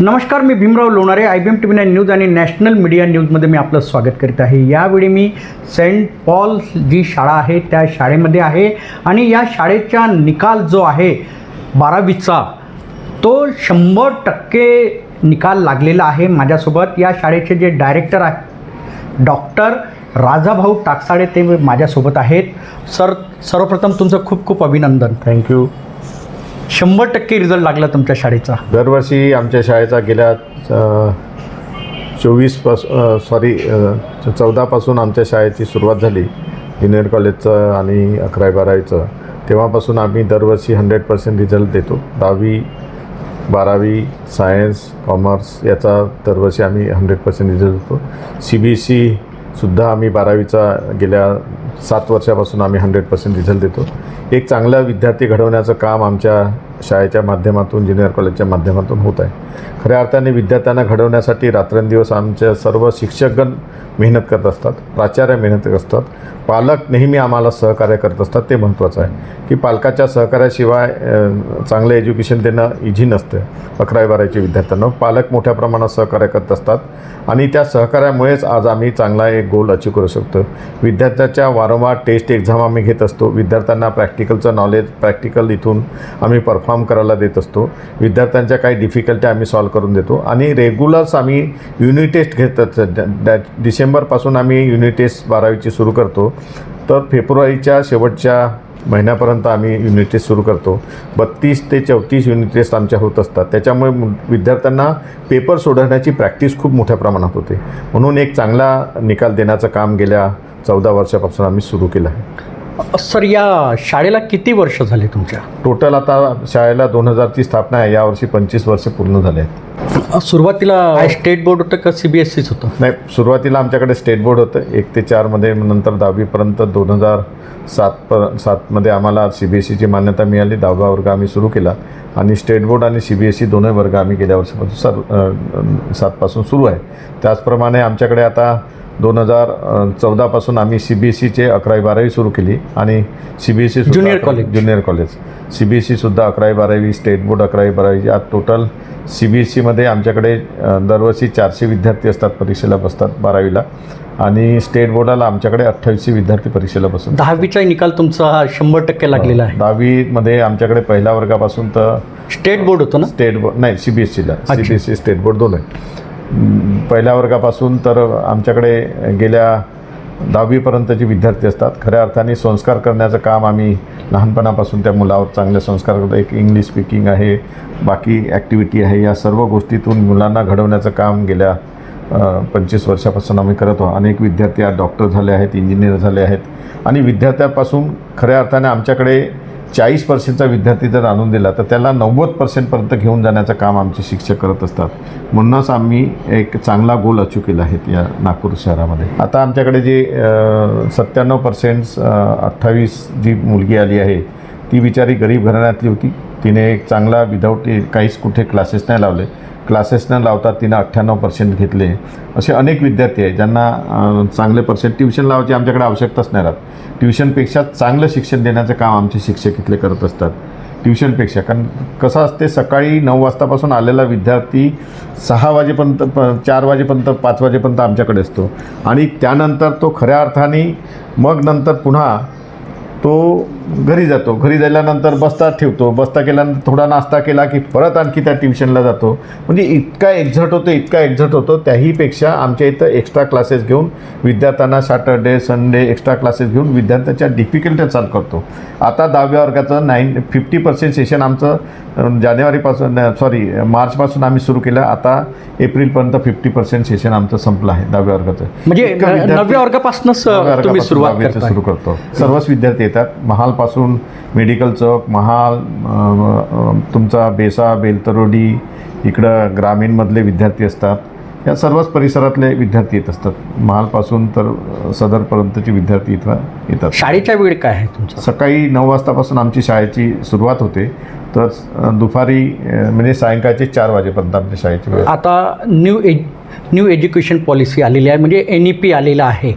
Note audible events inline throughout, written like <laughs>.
नमस्कार मी Bhimrao Lonare I B M T V nine news आणि national media न्यूजमध्ये मी आपलं स्वागत करीत आहे. यावेळी मी सेंट पॉल जी शाळा आहे त्या शाळेमध्ये आहे आणि या शाळेचा निकाल जो आहे बारावीचा तो शंभर टक्के निकाल लागलेला आहे माझ्यासोबत. या शाळेचे जे डायरेक्टर आहे डॉक्टर राजाभाऊ टाकसाळे ते माझ्यासोबत आहेत. सर सर्वप्रथम तुमचं खूप खूप अभिनंदन. थँक्यू शंभर टक्के रिझल्ट लागला तुमच्या शाळेचा. दरवर्षी आमच्या शाळेचा गेल्या चोवीस पास सॉरी चौदापासून आमच्या शाळेची सुरुवात झाली. ज्युनियर कॉलेजचं आणि अकरावी बारावीचं. तेव्हापासून आम्ही दरवर्षी हंड्रेड पर्सेंट रिझल्ट देतो. दहावी बारावी सायन्स कॉमर्स याचा दरवर्षी आम्ही हंड्रेड पर्सेंट रिझल्ट देतो. सी बी एस सुद्धा आम्ही बारावीचा गेल्या सात वर्षापासून आम्ही हंड्रेड पर्सेंट रिझल्ट देतो. एक चांगला विद्यार्थी घडवण्याचं काम आमच्या शाळेच्या माध्यमातून ज्युनियर कॉलेजच्या माध्यमातून होत आहे. खऱ्या अर्थाने विद्यार्थ्यांना घडवण्यासाठी रात्रंदिवस आमचे सर्व शिक्षकगण मेहनत करत असतात प्राचार्य मेहनत करत असतात. पालक नेहमी आम्हाला सहकार्य करत असतात ते महत्त्वाचं आहे. की पालकाच्या सहकार्याशिवाय चांगलं एज्युकेशन देणं इझी नसतं. अकरावी बारावीच्या विद्यार्थ्यांना पालक मोठ्या प्रमाणात सहकार्य करत असतात आणि त्या सहकार्यामुळेच आज आम्ही चांगला एक गोल अचीव करू शकतो. विद्यार्थ्याच्या वारंवार टेस्ट एक्झाम आम्ही घेत असतो. विद्यार्थ्यांना प्रॅक्टिकलचं नॉलेज प्रॅक्टिकल इथून आम्ही परफॉर्म करायला देत असतो. विद्यार्थ्यांच्या काही डिफिकल्टी आम्ही सॉल्व करून देतो. आणि रेग्युलर्स आम्ही युनिट टेस्ट घेत असतो. डिसेंबरपासून आम्ही युनिट टेस्ट बारावीची सुरू करतो. तर फेब्रुवारीच्या शेवटच्या महिन्यापर्यंत आम्ही युनिट टेस्ट सुरू करतो. बत्तीस ते चौतीस युनिट टेस्ट आमच्या होत असतात. त्याच्यामुळे विद्यार्थ्यांना पेपर सोडवण्याची प्रॅक्टिस खूप मोठ्या प्रमाणात होते. म्हणून एक चांगला निकाल देण्याचं काम गेल्या चौदा वर्षापासून आम्ही सुरू केलं आहे. सर या शाळेला किती वर्ष झाले तुमच्या? टोटल आता शाळेला दोन हजारची स्थापना आहे. यावर्षी पंचवीस वर्ष पूर्ण झाले आहेत. सुरुवातीला स्टेट बोर्ड होतं का सी बी एस सीच होतं? नाही सुरुवातीला आमच्याकडे स्टेट बोर्ड होतं. एक ते चारमध्ये नंतर दहावीपर्यंत दोन हजार सात प सातमध्ये आम्हाला सी बी एस सीची मान्यता मिळाली. दहावा वर्ग आम्ही सुरू केला. आणि स्टेट बोर्ड आणि सी बी एस सी दोन्ही वर्ग आम्ही गेल्या वर्षापासून सर सातपासून सुरू आहे. त्याचप्रमाणे आमच्याकडे आता दोन हजार चौदापासून आम्ही सी बी एस सीचे अकरावी बारावी सुरू केली आणि C B S C Junior college. Junior college C B S सीसुद्धा अकरावी बारावी स्टेट बोर्ड अकरावी बारावी या टोटल सी बी एस सीमध्ये आमच्याकडे दरवर्षी चारशे विद्यार्थी असतात परीक्षेला बसतात बारावीला. आणि स्टेट बोर्डाला आमच्याकडे अठ्ठावीसशे विद्यार्थी परीक्षेला बसतात. दहावीचा निकाल तुमचा हा शंभर टक्के लागलेला आहे. दहावीमध्ये आमच्याकडे पहिल्या वर्गापासून तर स्टेट बोर्ड होतं ना? स्टेट बोर्ड नाही सी बी एस सीला C B S C state board दोन आहे पहिल्या वर्गापासून तर आमच्याकडे गेल्या दहावीपर्यंतचे विद्यार्थी असतात. खऱ्या अर्थाने संस्कार करण्याचं काम आम्ही लहानपणापासून त्या मुलावर चांगले संस्कार करतो. एक इंग्लिश स्पीकिंग आहे बाकी ॲक्टिव्हिटी आहे या सर्व गोष्टीतून मुलांना घडवण्याचं काम गेल्या पंचवीस वर्षापासून आम्ही करत आहोत. अनेक विद्यार्थी आज डॉक्टर झाले आहेत इंजिनियर झाले आहेत. आणि विद्यार्थ्यापासून खऱ्या अर्थाने आमच्याकडे चाळीस पर्सेंटचा विद्यार्थी जर आणून दिला तर त्याला नव्वद पर्सेंटपर्यंत घेऊन जाण्याचं काम आमचे शिक्षक करत असतात. म्हणूनच आम्ही एक चांगला गोल अचीव केला आहे या नागपूर शहरामध्ये. आता आमच्याकडे जे सत्त्याण्णव पर्सेंट अठ्ठावीस जी मुलगी आली आहे ती बिचारी गरीब घराण्यातली होती. तिने एक चांगला विदाऊट काहीच कुठे क्लासेस नाही लावले. क्लासेस न लावता तिनं अठ्ठ्याण्णव पर्सेंट घेतले. असे अनेक विद्यार्थी आहेत ज्यांना चांगले पर्सेंट ट्युशन लावायची आमच्याकडे आवश्यकताच नाही राहत. ट्युशनपेक्षा चांगलं शिक्षण देण्याचं काम आमचे शिक्षक इथले करत असतात. ट्युशनपेक्षा कारण कसं असते सकाळी नऊ वाजतापासून आलेला विद्यार्थी सहा वाजेपर्यंत प चार वाजेपर्यंत पाच वाजेपर्यंत आमच्याकडे असतो. आणि त्यानंतर तो खऱ्या अर्थाने मग नंतर पुन्हा तो घरी जातो. घरी गेल्यानंतर बस्ता ठेवतो. बस्ता केल्यानंतर थोडा नाश्ता केला की परत आणखी त्या ट्युशनला जातो. म्हणजे इतका एक्झट होतो इतका एक्झट होतो. त्याहीपेक्षा आमच्या इथं एक्स्ट्रा क्लासेस घेऊन विद्यार्थ्यांना सॅटर्डे संडे एक्स्ट्रा क्लासेस घेऊन विद्यार्थ्यांच्या डिफिकल्ट्या चालू करतो. आता दहाव्या वर्गाचं नाईन फिफ्टी पर्सेंट सेशन आमचं जानेवारीपासून सॉरी मार्चपासून आम्ही सुरू केलं. आता एप्रिलपर्यंत फिफ्टी पर्सेंट सेशन आमचं संपलं आहे दहाव्या वर्गाचं. म्हणजे नवव्या वर्गापासूनच सुरू करतो. सर्वच विद्यार्थी येतात. महालपासून मेडिकल चौक महाल तुमचा बेसा बेलतरोडी इकडं ग्रामीणमधले विद्यार्थी असतात. या सर्वच परिसरातले विद्यार्थी येत असतात. महालपासून तर सदरपर्यंतचे विद्यार्थी इथं येतात. शाळेचा वेळ काय आहे तुमचा? सकाळी नऊ वाजतापासून आमची शाळेची सुरुवात होते. तर दुपारी म्हणजे सायंकाळचे चार वाजेपर्यंत आमच्या शाळेची वेळ. आता new age new education policy आलेली आहे म्हणजे एन ई पी आलेलं आहे.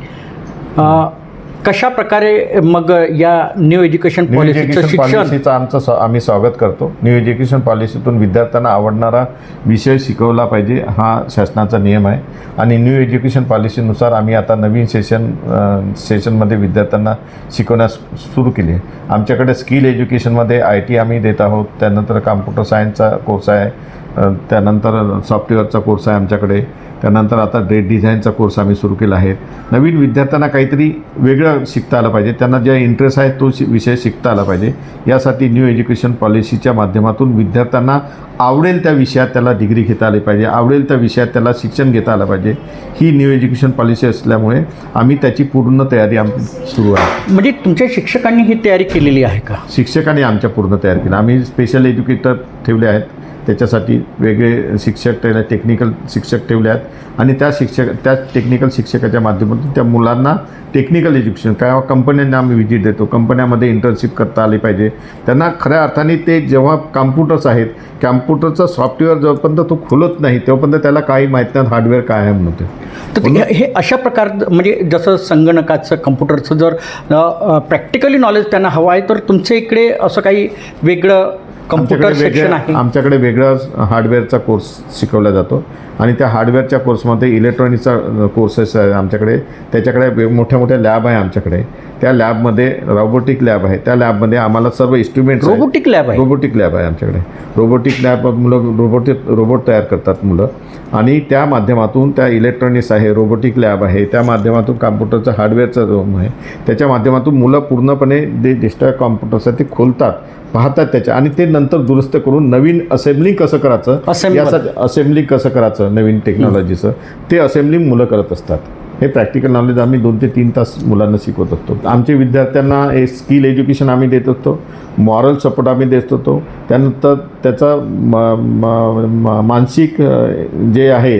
कशा प्रकारे मग या न्यू एज्युकेशन पॉलिसीचं एज्युकेशन शिक्षण? पॉलिसीचं आमचं स्वा- आम्ही स्वागत करतो. न्यू एज्युकेशन पॉलिसीतून विद्यार्थ्यांना आवडणारा विषय शिकवला पाहिजे हा शासनाचा नियम आहे. आणि न्यू एज्युकेशन पॉलिसीनुसार आम्ही आता नवीन सेशन अ, सेशनमध्ये विद्यार्थ्यांना शिकवण्यास सुरू केली आहे. आमच्याकडे स्किल एज्युकेशनमध्ये आय टी आम्ही देत आहोत. त्यानंतर कॉम्प्युटर सायन्सचा कोर्स आहे. अ, त्यानंतर सॉफ्टवेअरचा कोर्स आहे आमच्याकडे. त्यानंतर आता डे डिझाईनचा कोर्स आम्ही सुरू केला आहे. नवीन विद्यार्थ्यांना काहीतरी वेगळं शिकता आलं पाहिजे. त्यांना ज्या इंटरेस्ट आहे तो शि विषय शिकता आला पाहिजे. यासाठी न्यू एज्युकेशन पॉलिसीच्या माध्यमातून विद्यार्थ्यांना आवडेल त्या विषयात त्याला डिग्री घेता आली पाहिजे. आवडेल त्या विषयात त्याला शिक्षण घेता आलं पाहिजे. ही न्यू एज्युकेशन पॉलिसी असल्यामुळे आम्ही त्याची पूर्ण तयारी आमची सुरू आहे. म्हणजे तुमच्या शिक्षकांनी ही तयारी केलेली आहे का? शिक्षकांनी आमच्या पूर्ण तयार केलं. आम्ही स्पेशल एज्युकेटर ठेवले आहेत. त्याच्यासाठी वेगळे शिक्षक ठेवले टेक्निकल शिक्षक ठेवले आहेत आणि त्या शिक्षक त्या टेक्निकल शिक्षकाच्या माध्यमातून त्या मुलांना टेक्निकल एज्युकेशन काय कंपन्यांना आम्ही व्हिजिट देतो. कंपन्यामध्ये इंटर्नशिप करता आली पाहिजे. त्यांना खऱ्या अर्थाने ते जेव्हा कॉम्प्युटर्स आहेत कॅम्प्युटरचं सॉफ्टवेअर जोपर्यंत तो खोलत नाही तेव्हापर्यंत त्याला काही माहीत नाही हार्डवेअर काय आहे म्हणून तर हे अशा प्रकार म्हणजे जसं संगणकाचं कम्प्युटरचं जर प्रॅक्टिकली नॉलेज त्यांना हवं आहे तर तुमच्या इकडे असं काही वेगळं कम्प्युटर सेक्शन आहे. आमच्याकडे वेगळा हार्डवेअरचा कोर्स शिकवला जातो. आणि त्या हार्डवेअरच्या कोर्समध्ये इलेक्ट्रॉनिकचा कोर्सेस आहे आमच्याकडे. त्याच्याकडे मोठ्या मोठ्या लॅब आहे आमच्याकडे. त्या लॅबमध्ये रोबोटिक लॅब आहे. त्या लॅबमध्ये आम्हाला सर्व इन्स्ट्रुमेंट रोबोटिक लॅब आहे? रोबोटिक लॅब आहे आमच्याकडे. रोबोटिक लॅब मुलं रोबोटिक रोबोट तयार करतात मुलं. आणि त्या माध्यमातून त्या इलेक्ट्रॉनिक्स आहे रोबोटिक लॅब आहे. त्या माध्यमातून कॉम्प्युटरचं हार्डवेअरचं रूम आहे. त्याच्या माध्यमातून मुलं पूर्णपणे जे डिस्ट्रॉय कॉम्प्युटर्स आहेत ते खोलतात पाहतात त्याच्या. आणि ते नंतर दुरुस्त करून नवीन असेंब्लिंग कसं करायचं? यासाठी असेंब्लिंग कसं करायचं? नवीन टेक्नॉलॉजीचं ते असेंब्लिंग मुलं करत असतात. हे प्रॅक्टिकल नॉलेज आम्ही दोन ते तीन तास मुलांना शिकवत असतो. आमच्या विद्यार्थ्यांना हे स्किल एज्युकेशन आम्ही देत असतो. मॉरल सपोर्ट आम्ही देत असतो. त्यानंतर त्याचा म- मानसिक जे आहे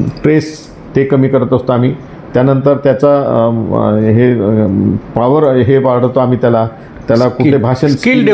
स्ट्रेस ते कमी करत असतो आम्ही. त्यानंतर त्याचा हे पॉवर हे वाढवतो आम्ही त्याला. त्याला कुठे भाषण skill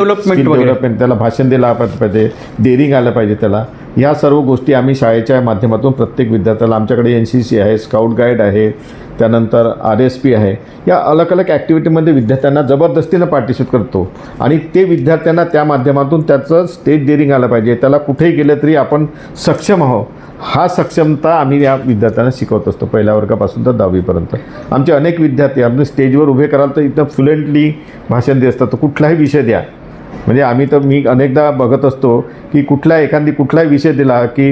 वगैरे. development, त्याला भाषण दिलं पाहिजे डेअरिंग आलं पाहिजे त्याला. या सर्व गोष्टी आम्ही शाळेच्या माध्यमातून प्रत्येक विद्यार्थ्याला आमच्याकडे एन सी सी आहे स्काउट गाईड आहे त्यानंतर आर एस पी आहे. या अलग अलग ॲक्टिव्हिटीमध्ये विद्यार्थ्यांना जबरदस्तीनं पार्टिसिपेट करतो. आणि ते विद्यार्थ्यांना त्या माध्यमातून त्याचं स्टेज डेअरिंग आलं पाहिजे. त्याला कुठेही गेलं तरी आपण सक्षम आहोत. हा सक्षमता आम्ही या विद्यार्थ्यांना शिकवत असतो पहिल्या वर्गापासून तर दहावीपर्यंत. आमचे अनेक विद्यार्थी आपण स्टेजवर उभे कराल तर इथं फ्लुएंटली भाषण देत असतात तर कुठलाही विषय द्या. म्हणजे आम्ही तर मी अनेकदा बघत असतो की कुठला एखादी कुठलाही विषय दिला की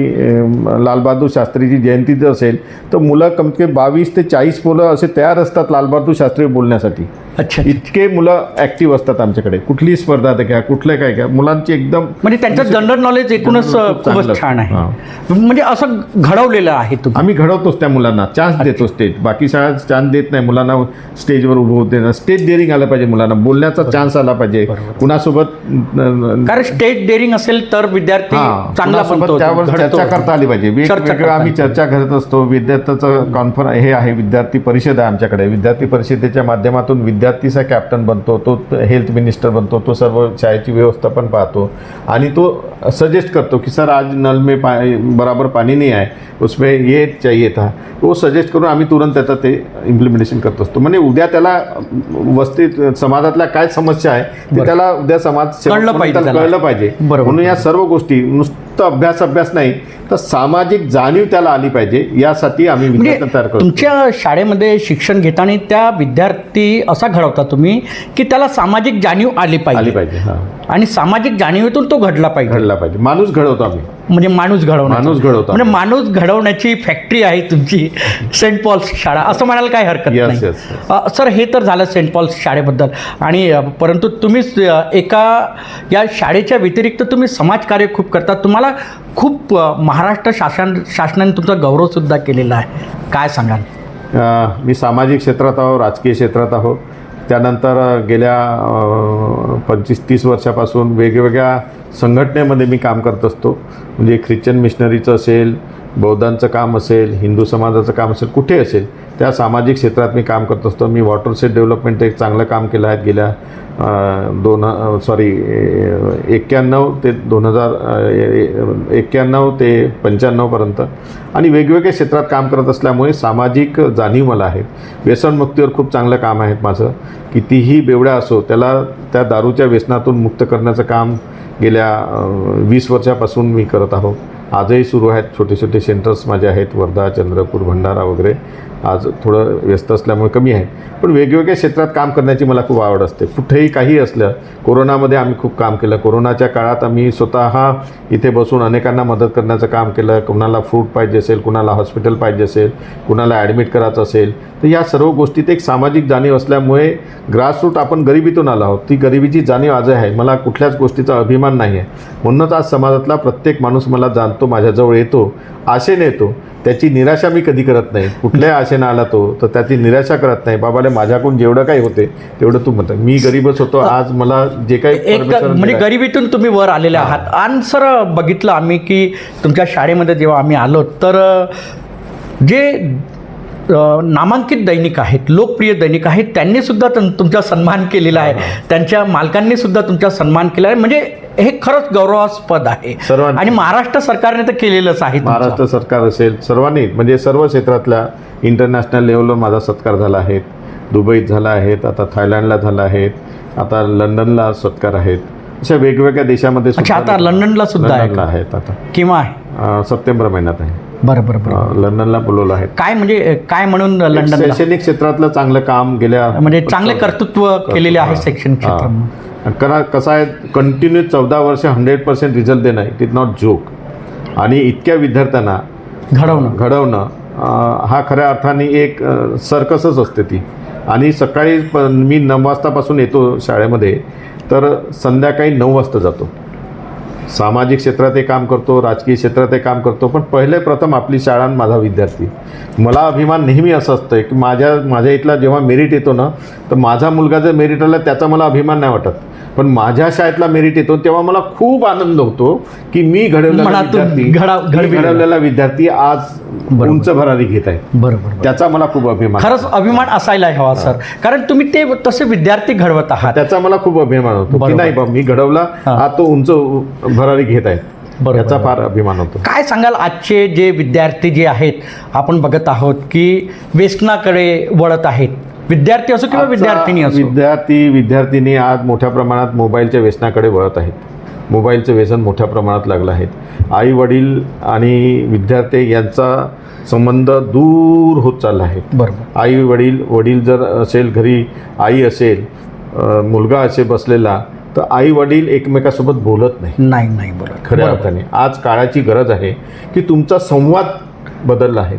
लालबहादूर शास्त्रीची जयंती जर असेल तर मुलं कमीत कमी बावीस ते चाळीस मुलं असे तयार असतात लालबहादूर शास्त्री बोलण्यासाठी. अच्छा. इतके मुलं ॲक्टिव्ह असतात आमच्याकडे. कुठलीही स्पर्धा घ्या कुठलं काय घ्या मुलांची एकदम म्हणजे त्यांचं जनरल नॉलेज एकूणच. खूपच छान आहे. म्हणजे असं घडवलेलं आहे तुम्ही. आम्ही घडवतोच त्या मुलांना. चान्स देतो स्टेज बाकी शाळा चान्स देत नाही. मुलांना स्टेजवर उभं होते ना स्टेज डेअरिंग आलं पाहिजे मुलांना. बोलण्याचा चान्स आला पाहिजे. कुणासोबत कारण स्टेज डेअरिंग असेल तर विद्यार्थी चांगला त्यावर. चर्चा करता आली पाहिजे. वेगवेगळं आम्ही चर्चा करत असतो. विद्यार्थ्याचं कॉन्फरन्स हे आहे विद्यार्थी परिषद आहे आमच्याकडे. विद्यार्थी परिषदेच्या माध्यमातून विद्यार्थीचा कॅप्टन बनतो तो हेल्थ मिनिस्टर बनतो तो सर्व शाळेची व्यवस्थापन पाहतो. आणि तो सजेस्ट करतो की सर आज नल में पा बराबर पाणी नाही आहे उसमें ये चाहिए था. तो सजेस्ट करून आम्ही तुरंत त्याचं ते इम्प्लिमेंटेशन करत असतो. म्हणजे उद्या त्याला वस्तीत समाजातल्या काय समस्या आहे ते त्याला उद्या समाज कळलं पाहिजे त्याला त्याला. कळलं पाहिजे. बरोबर. म्हणून या सर्व गोष्टी नुसतं अभ्यास अभ्यास नाही तर सामाजिक जाणीव त्याला आली पाहिजे यासाठी आम्ही विद्यार्थ्यांना तयार म्हणजे करतो. तुमच्या शाळेमध्ये शिक्षण घेताना त्या विद्यार्थी असा घडवता तुम्ही की त्याला सामाजिक जाणीव आली आली पाहिजे. पाहिजे हा. आणि सामाजिक जाणीवेतून तो घडला पाहिजे. घडला पाहिजे. माणूस घडवतो आम्ही. म्हणजे माणूस घडवणार माणूस घडवतो म्हणजे माणूस घडवण्याची फॅक्टरी आहे तुमची सेंट पॉल्स शाळा. असं म्हणायला काही हरकत Yes, नाही. yes, yes. अ, सर हे तर झालं सेंट पॉल्स शाळेबद्दल. आणि अ, परंतु तुम्हीच अ, एका या शाळेच्या व्यतिरिक्त तुम्ही समाजकार्य खूप करता. तुम्हाला खूप अ, महाराष्ट्र शासन शासनाने तुमचा गौरवसुद्धा केलेला आहे. काय सांगाल? अ, मी सामाजिक क्षेत्रात आहो राजकीय क्षेत्रात आहो. त्यानंतर गेल्या पंचवीस तीस वर्षापासून वेगवेगळ्या संघटनेमध्ये मी काम करत असतो. म्हणजे ख्रिश्चन मिशनरीचं असेल बौद्धांचं काम असेल हिंदू समाजाचं काम असेल कुठे असेल त्या सामाजिक क्षेत्रात मी काम करत असतो. मी वॉटर सेट डेव्हलपमेंट एक चांगलं काम केलं आहे गेल्या दोन सॉरी एक्क्याण्णव ते दोन हजार एक्क्याण्णव ते पंच्याण्णवपर्यंत आणि वेगवेगळ्या क्षेत्रात काम करत असल्यामुळे सामाजिक जाणीव मला आहे व्यसनमुक्तीवर खूप चांगलं काम आहे माझं. कितीही बेवड्या असो त्याला त्या दारूच्या व्यसनातून मुक्त करण्याचं काम गेल्या वीस वर्षापासून मी करत आहो. आजही सुरू आहेत छोटे छोटे सेंटर्स माझे आहेत वर्धा चंद्रपूर भंडारा वगैरे. आज थोडं व्यस्त असल्यामुळे कमी आहे. पण वेगवेगळ्या क्षेत्रात काम करण्याची मला खूप आवड असते. कुठेही काही असलं कोरोनामध्ये आम्ही खूप काम केलं. कोरोनाच्या काळात आम्ही स्वतः इथे बसून अनेकांना मदत करण्याचं काम केलं. कुणाला फ्रूट पाहिजे असेल कुणाला हॉस्पिटल पाहिजे असेल कुणाला ॲडमिट करायचं असेल तर या सर्व गोष्टीत एक सामाजिक जाणीव असल्यामुळे ग्रासरूट आपण गरिबीतून आलो आहोत. ती गरिबीची जाणीव आजही आहे. मला कुठल्याच गोष्टीचा अभिमान नाही आहे. म्हणूनच आज समाजातला प्रत्येक माणूस मला जाणतो माझ्याजवळ येतो आशेने येतो. त्याची निराशा मी कधी करत नाही. कुठल्याही आशेनं आला तो तर त्याची निराशा करत नाही. बाबाले माझ्याकडून जेवढं काही होते तेवढं तू म्हणतं. मी गरीबच होतो आज मला जे काही एक म्हणजे गरिबीतून तुम्ही वर आलेले आहात. आणि सर बघितलं आम्ही की तुमच्या शाळेमध्ये जेव्हा आम्ही आलो तर जे नामांकित दैनिक आहेत लोकप्रिय दैनिक आहेत त्यांनी सुद्धा तुम- तुमचा सन्मान केलेला आहे. त्यांच्या मालकांनी सुद्धा तुमचा सन्मान केला आहे. म्हणजे हे खरंच गौरवास्पद आहे. सर्वांनी. आणि महाराष्ट्र सरकारने तर केलेलंच आहे. महाराष्ट्र सरकार असेल सर्वांनी म्हणजे सर्व क्षेत्रातल्या इंटरनॅशनल लेवलवर माझा सत्कार झाला आहे. दुबईत झाला आहेत आता थायलंडला झाला आहेत आता लंडनला सत्कार आहेत अशा वेगवेगळ्या देशामध्ये आता लंडनला सुद्धा आहे आहेत आता. किंवा आहे? सप्टेंबर महिन्यात आहे. बरं बरं बरं. अं, लंडनला बोलवलं आहे. काय म्हणजे काय म्हणून लंडनला? शैक्षणिक क्षेत्रातलं चांगलं काम गेल्या म्हणजे चांगले कर्तृत्व केलेले आहे. शैक्षणिक क्षेत्रामध्ये. करा कसं आहे कंटिन्यू चौदा वर्ष हंड्रेड पर्सेंट रिझल्ट देणं इट इज नॉट जोक आणि इतक्या विद्यार्थ्यांना घडवणं. घडवणं अं, हा खऱ्या अर्थाने एक अं, सर्कसच असते ती. आणि सकाळी प मी नऊ वाजतापासून येतो शाळेमध्ये तर संध्याकाळी नऊ वाजता जातो. सामाजिक क्षेत्रातही काम करतो राजकीय क्षेत्रातही काम करतो पण पहिले प्रथम आपली शाळा आणि माझा विद्यार्थी. मला अभिमान नेहमी असं असतं की माझ्या माझ्या इथला जेव्हा मेरिट येतो ना तर माझा मुलगा जर मेरिट आला त्याचा मला अभिमान नाही वाटत. पण माझ्या शाळेतला मेरिट येतो तेव्हा मला खूप आनंद होतो की मी घडवलेला विद्यार्थी घडविलेला. विद्यार्थी आज. उंच भरारी घेत आहे. बरोबर त्याचा मला खूप अभिमान खरंच अभिमान असायला हवा सर. कारण तुम्ही ते तसे विद्यार्थी घडवत आहात. त्याचा मला खूप अभिमान होतो की. नाही बा मी घडवला. हा तो उंच भरारी घेत आहे बरोबर. याचा फार अभिमान होतो. काय सांगाल आजचे जे विद्यार्थी जे आहेत आपण बघत आहोत की व्यसनाकडे वळत आहेत. विद्यार्थी असो किंवा विद्यार्थिनी असो. विद्यार्थी विद्यार्थिनी आज मोठ्या प्रमाणात मोबाईलच्या व्यसनाकडे वळत आहेत. मोबाईलचं व्यसन मोठ्या प्रमाणात लागलं आहे. आई वडील आणि विद्यार्थी यांचा संबंध दूर होत चालला आहे. बरोबर. आई वडील वडील जर असेल घरी आई असेल मुलगा असेल बसलेला तर आई वडील एकमेकासोबत बोलत नाही. नाही नाही बरोबर खऱ्या. अर्थाने. आज काळाची गरज आहे की तुमचा संवाद बदलला आहे.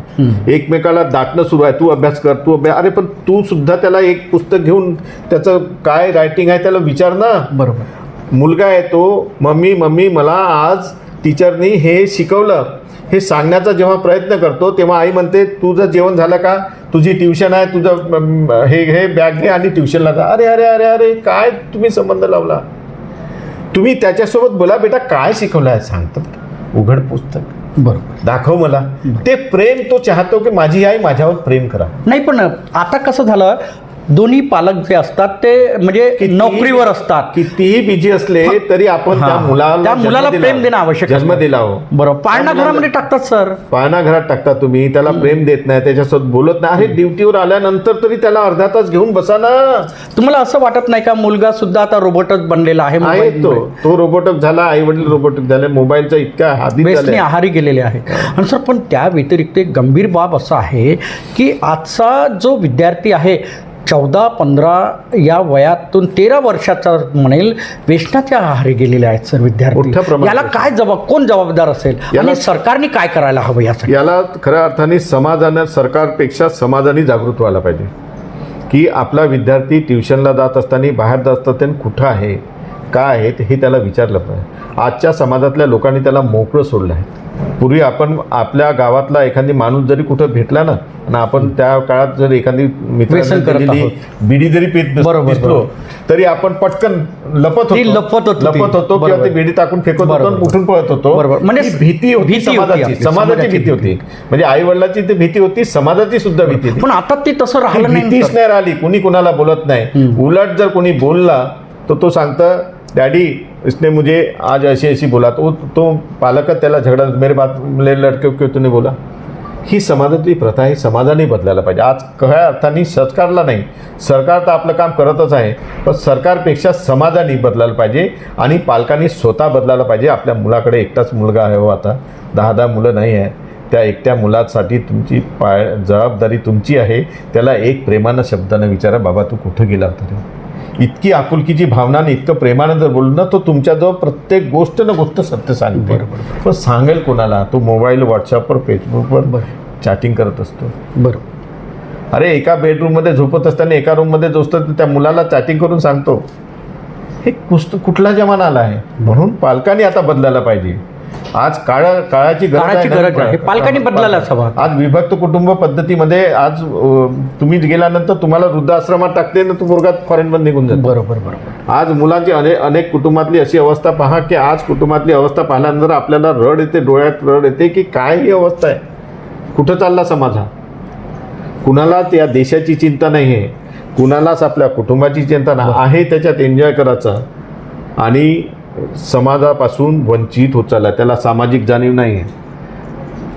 एकमेकाला दाटणं सुरू आहे. तू अभ्यास कर तू अभ्यास अरे पण तू सुद्धा त्याला एक पुस्तक घेऊन त्याचं काय रायटिंग आहे त्याला विचार ना. बरोबर. मुलगा आहे तो मम्मी मम्मी मला आज टीचरनी हे शिकवलं. हे सांगण्याचा जेव्हा प्रयत्न करतो तेव्हा आई म्हणते तुझं जेवण झालं का? तुझी ट्युशन आहे तुझं हे हे बॅग घे आणि ट्युशनला जा. अरे अरे अरे अरे काय तुम्ही संबंध लावला? तुम्ही त्याच्यासोबत बोला बेटा काय शिकवलं आहे सांगतं उघड पुस्तक. बरोबर. दाखव मला. ते प्रेम तो चाहतो की माझी आई माझ्यावर प्रेम करा. नाही पण आता कसं झालं? दोन्ही पालक जे असतात ते म्हणजे नोकरीवर असतात. कितीही बिझी असले तरी आपण हा. त्या मुलाला त्या मुलाला. प्रेम देणं आवश्यक जन्म. दिला हो. बरोबर. पाळणा घरामध्ये टाकतात सर. पाळणा घरात टाकता तुम्ही. त्याला प्रेम देत नाही त्याच्यासोबत बोलत नाही. अरे ड्युटीवर आल्यानंतर तरी त्याला अर्धा तास घेऊन बसा ना. तुम्हाला असं वाटत नाही का मुलगा सुद्धा आता रोबोटच बनलेला आहे तो? तो रोबोटक झाला आई वडील रोबोटक झाले मोबाईलचा इतका हादी. आहारी गेलेले आहे. आणि सर पण त्या व्यतिरिक्त एक गंभीर बाब असं आहे की आजचा जो विद्यार्थी आहे चौदा पंधरा या वयातून तेरा वर्षाचा म्हणेल व्यसनाच्या आहारी गेलेले आहेत सर विद्यार्थी. याला काय जबाब कोण जबाबदार असेल? आणि सरकारने काय करायला हवं यासाठी? याला खऱ्या अर्थाने समाजानं सरकारपेक्षा समाजाने जागृत व्हायला पाहिजे. की आपला विद्यार्थी ट्युशनला जात असताना बाहेर जात असताना कुठं आहे काय आहे हे त्याला विचारलं पाहिजे. आजच्या समाजातल्या लोकांनी त्याला मोकळं सोडलं आहे. पूर्वी आपण आपल्या गावातला एखादी माणूस जरी कुठं भेटला ना आणि आपण त्या काळात जर एखादी मित्रांनी आहोत. बिडी जरी पीत दिसलो तरी आपण पटकन लपत होतो. लपत होतो. लपत होतो किंवा. ते बिडी टाकून फेकत होतो उठून पळत होतो. बरोबर. म्हणजे भीती होती समाजाची. समाजाची भीती होती. म्हणजे आई वडिलाची ती भीती होती समाजाची सुद्धा भीती होती. पण आता ते तसं राहिलं नाही भीतीच. नाही राहिली. कुणी कुणाला बोलत नाही. उलट जर कोणी बोलला तर तो सांगतं डॅडी इसने मुझे आज ऐसी ऐसी बोला तो तो पालकच त्याला झगडा मेरे बात मेरे लड़के क्यों तूने बोला? ही समाजातली प्रथा ही समाजाने बदलायला पाहिजे. आज खऱ्या अर्थाने सरकारला नाही. सरकार तर आपलं काम करतच आहे पण सरकारपेक्षा समाजाने बदलायला पाहिजे आणि पालकांनी स्वतः बदलायला पाहिजे. आपल्या मुलाकडे एकटाच मुलगा आहे हो आता. दहा दहा मुलं नाही आहे त्या एकट्या मुलासाठी तुमची पाय जबाबदारी तुमची आहे. त्याला एक प्रेमानं शब्दानं विचारा बाबा तू कुठं गेला होता रे इतकी आपुलकीची भावना आणि इतकं प्रेमानं जर बोललं ना तो तुमच्याजवळ प्रत्येक गोष्ट न गोष्ट सत्य सांगते पण सांगेल कोणाला? तो मोबाईल व्हॉट्सअपवर फेसबुकवर बरं. चॅटिंग करत असतो. बरोबर अरे एका बेडरूममध्ये झोपत असताना एका रूममध्ये असतो त्या मुलाला चॅटिंग करून सांगतो हे कुस्त कुठला जमाना आला आहे? म्हणून पालकांनी आता बदलायला पाहिजे. आज काळ काळाची गरज काळाची ना. गरज आहे. पालकांनी बदलायलाच हवं. आज विभक्त कुटुंब पद्धतीमध्ये आज तुम्ही गेल्यानंतर तुम्हाला वृद्धाश्रमात टाकते ना तू मुलगा फॉरेनमध्ये निघून जातो. बरोबर बरोबर. आज मुलांची अनेक अनेक कुटुंबातली अशी अवस्था पहा की आज कुटुंबातली अवस्था पाहिल्यानंतर आपल्याला रड येते डोळ्यात रड येते की काय ही अवस्था आहे? कुठं चालला समाज हा? कुणालाच या देशाची चिंता नाही आहे कुणालाच आपल्या कुटुंबाची चिंता नाही. आहे त्याच्यात एन्जॉय करायचा. आणि समाजापासून वंचित होत चालला. त्याला सामाजिक जाणीव नाही आहे.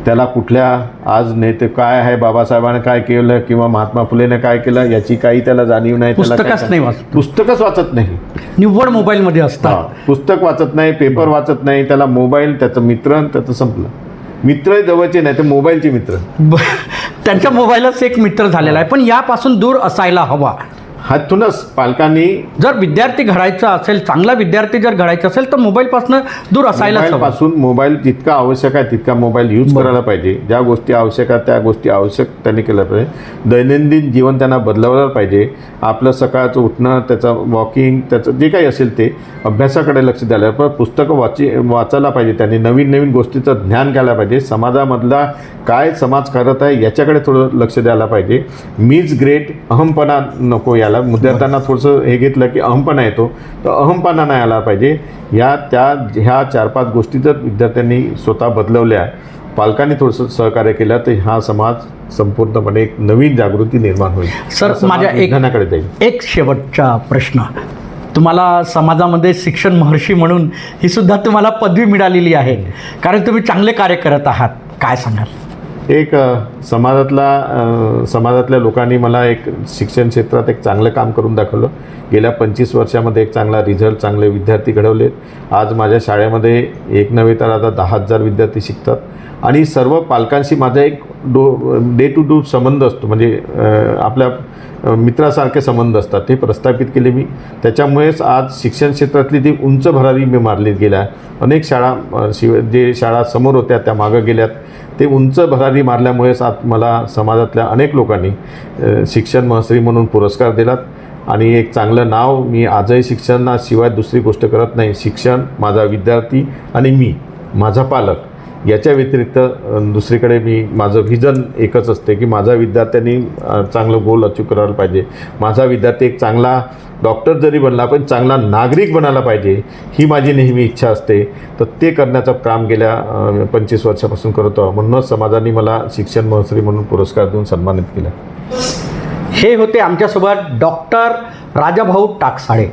त्याला कुठल्या आज नेते काय आहे बाबासाहेबांनी काय केलं किंवा महात्मा फुलेने काय केलं याची काही त्याला जाणीव नाही. पुस्तकच नाही वाचत. पुस्तकच वाचत नाही. निव्वळ मोबाईलमध्ये असतात. पुस्तक वाचत नाही पेपर वाचत नाही त्याला मोबाईल त्याचं मित्र त्याचं संपलं. मित्र जवळचे नाही ते मोबाईलचे मित्र. <laughs> त्यांच्या मोबाईलच एक मित्र झालेला आहे. पण यापासून दूर असायला हवा. हातूनच पालकांनी जर विद्यार्थी घडायचा असेल चांगला विद्यार्थी जर घडायचा असेल तर मोबाईलपासून दूर हवा पासून मोबाईल जितका आवश्यक आहे तितका मोबाईल यूज करायला पाहिजे. ज्या गोष्टी आवश्यक आहेत त्या गोष्टी आवश्यक त्यांनी केल्या पाहिजे. दैनंदिन जीवन त्यांना बदलवलं पाहिजे. आपलं सकाळचं उठणं त्याचं वॉकिंग त्याचं जे काही असेल ते अभ्यासाकडे लक्ष द्यायला पण पुस्तकं वाची वाचायला पाहिजे त्यांनी. नवीन नवीन गोष्टीचं ज्ञान घ्यायला पाहिजे. समाजामधला काय समाज करत आहे याच्याकडे थोडं लक्ष द्यायला पाहिजे. मीच ग्रेट अहमपणा नको याला. विद्यार्थ्यांना थोडंसं हे घेतलं की अहमपणा येतो. तर अहमपणा नाही आला पाहिजे. या त्या ह्या चार पाच गोष्टी जर विद्यार्थ्यांनी स्वतः बदलवल्या पालकांनी थोडंसं सहकार्य केलं तर हा समाज संपूर्णपणे एक नवीन जागृती निर्माण होईल. सर, माझ्या एक- जाईल. एक शेवटचा प्रश्न. तुम्हाला समाजामध्ये शिक्षण महर्षी म्हणून ही सुद्धा तुम्हाला पदवी मिळालेली आहे. कारण तुम्ही चांगले कार्य करत आहात. काय सांगाल? एक समाजातला समाजातल्या लोकांनी मला एक शिक्षण क्षेत्रात एक चांगलं काम करून दाखवलं. गेल्या पंचवीस वर्षामध्ये एक चांगला रिझल्ट चांगले विद्यार्थी घडवलेत. आज माझ्या शाळेमध्ये एक नव्हे तर आता दहा हजार विद्यार्थी शिकतात. आणि सर्व पालकांशी माझा एक डो डे टू डू संबंध असतो. म्हणजे आपल्या मित्रासारखे संबंध असतात. ते प्रस्थापित केले मी. त्याच्यामुळेच आज शिक्षण क्षेत्रातली ती उंच भरारी मी मारली गेल्या. अनेक शाळा शिव जे शाळा समोर होत्या त्या मागं गेल्यात. ते उंच भरारी मारल्यामुळेच आज मला समाजातल्या अनेक लोकांनी शिक्षण महश्री म्हणून पुरस्कार दिलात. आणि एक चांगलं नाव मी आजही शिक्षणाशिवाय दुसरी गोष्ट करत नाही. शिक्षण माझा विद्यार्थी आणि मी माझा पालक. याच्या व्यतिरिक्त दुसरीकडे मी माझं व्हिजन एकच असते की माझा विद्यार्थ्यांनी चांगलं गोल अचीव करायला पाहिजे. माझा विद्यार्थी एक चांगला डॉक्टर जरी बनला पण चांगला नागरिक बनायला पाहिजे ही माझी नेहमी इच्छा असते. तर ते करण्याचं काम गेल्या पंचवीस वर्षापासून करतो म्हणूनच समाजाने मला शिक्षण महसरी म्हणून पुरस्कार देऊन सन्मानित केलं. हे होते आमच्यासोबत डॉक्टर राजाभाऊ टाकसाळे.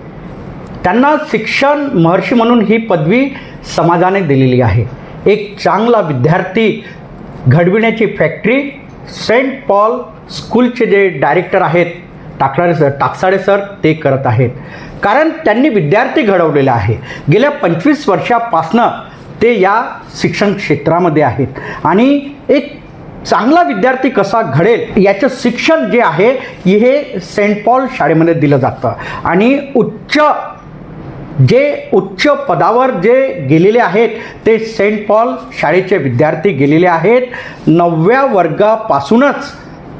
त्यांना शिक्षण महर्षी म्हणून ही पदवी समाजाने दिलेली आहे. एक चांगला विद्यार्थी घडविण्याची फॅक्टरी सेंट पॉल स्कूलचे जे डायरेक्टर आहेत टाकणारे सर टाकसाळे सर ते करत आहेत. कारण त्यांनी विद्यार्थी घडवलेले आहे. गेल्या पंचवीस वर्षापासनं ते या शिक्षण क्षेत्रामध्ये आहेत. आणि एक चांगला विद्यार्थी कसा घडेल याचं शिक्षण जे आहे हे सेंट पॉल शाळेमध्ये दिलं जातं. आणि उच्च जे उच्च पदावर जे गेलेले आहेत ते सेंट पॉल शाळेचे विद्यार्थी गेलेले आहेत. नवव्या वर्गापासूनच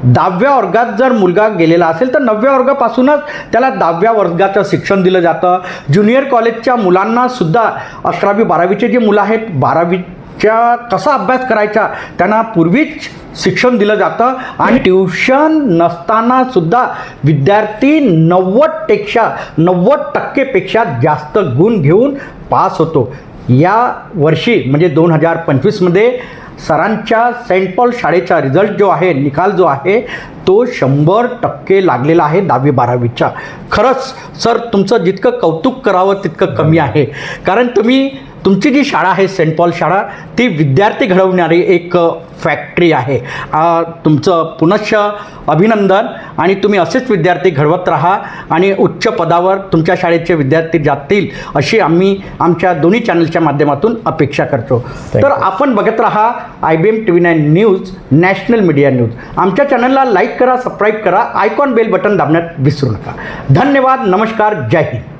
दहाव्या वर्गात जर मुलगा गेलेला असेल तर नवव्या वर्गापासूनच त्याला दहाव्या वर्गाचं शिक्षण दिलं जातं. ज्युनियर कॉलेजच्या मुलांना सुद्धा अकरावी बारावीचे जे मुलं आहेत बारावीच्या कसा अभ्यास करायचा त्यांना पूर्वीच शिक्षण दिलं जातं. आणि ट्युशन नसताना सुद्धा विद्यार्थी नव्वदपेक्षा नव्वद टक्केपेक्षा जास्त गुण घेऊन पास होतो. या वर्षी म्हणजे दोन हजार पंचवीसमध्ये सरांच्या सेंट पॉल शाळेचा रिझल्ट जो आहे निकाल जो आहे तो शंभर टक्के लागलेला आहे दहावी बारावीच्या. खरंच सर तुमचं जितकं कौतुक करावं तितकं कमी आहे. कारण तुम्ही तुमची जी शाळा आहे सेंट पॉल शाळा ती विद्यार्थी घडवणारी एक फॅक्टरी आहे. तुमचं पुनश्च अभिनंदन आणि तुम्ही असेच विद्यार्थी घडवत राहा आणि उच्च पदावर तुमच्या शाळेचे विद्यार्थी जातील अशी आम्ही आमच्या दोन्ही चॅनलच्या माध्यमातून अपेक्षा करतो. तर आपण बघत राहा I B M T V nine news national media news. आमच्या चॅनलला लाईक करा सबस्क्राईब करा आयकॉन बेल बटन दाबण्यात विसरू नका. धन्यवाद नमस्कार जय हिंद.